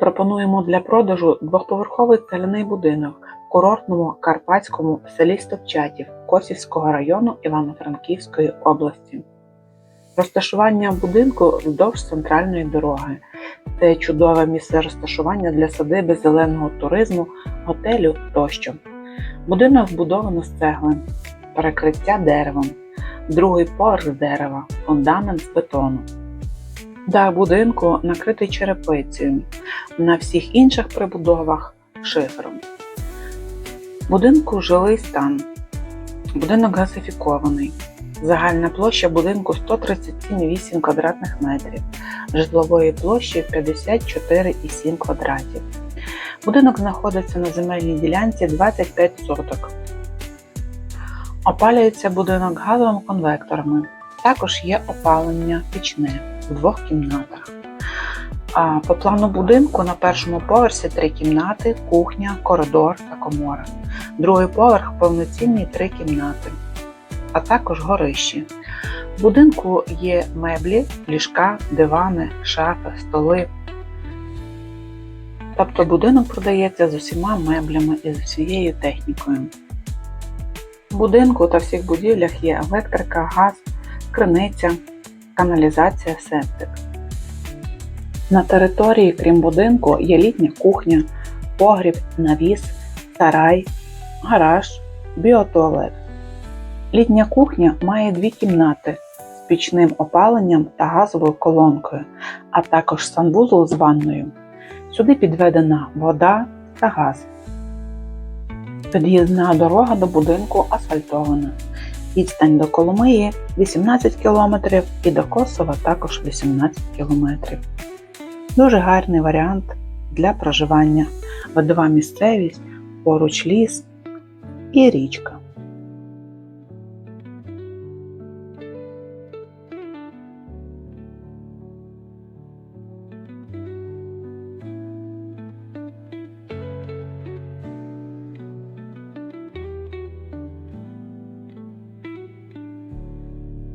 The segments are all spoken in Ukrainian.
Пропонуємо для продажу двохповерховий цегляний будинок в курортному карпатському селі Стопчатів Косівського району Івано-Франківської області. Розташування будинку вздовж центральної дороги. Це чудове місце розташування для садиби зеленого туризму, готелю тощо. Будинок збудовано з цегли, перекриття деревом, другий поверх дерева, фундамент з бетону. Дах будинку накритий черепицею, на всіх інших прибудовах шифером. Будинку жилий стан. Будинок газифікований. Загальна площа будинку 137,8 квадратних метрів, житлової площі 54,7 квадратів. Будинок знаходиться на земельній ділянці 25 соток. Опалюється будинок газовими конвекторами. Також є опалення пічне в двох кімнатах. По плану будинку на першому поверсі три кімнати, кухня, коридор та комора. Другий поверх повноцінні три кімнати, а також горищі. В будинку є меблі, ліжка, дивани, шафи, столи. Тобто будинок продається з усіма меблями і з усією технікою. В будинку та всіх будівлях є електрика, газ, криниця, каналізація, септик. На території, крім будинку, є літня кухня, погріб, навіс, сарай, гараж, біотуалет. Літня кухня має дві кімнати з пічним опаленням та газовою колонкою, а також санвузол з ванною. Сюди підведена вода та газ. Під'їзна дорога до будинку асфальтована. Відстань до Коломиї 18 км і до Косова також 18 км. Дуже гарний варіант для проживання. водова місцевість, поруч ліс і річка.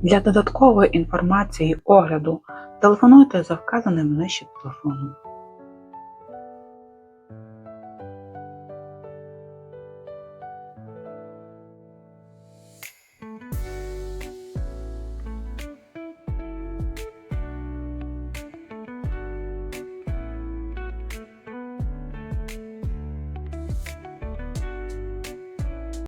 Для додаткової інформації огляду телефонуйте за вказаним нижче телефоном.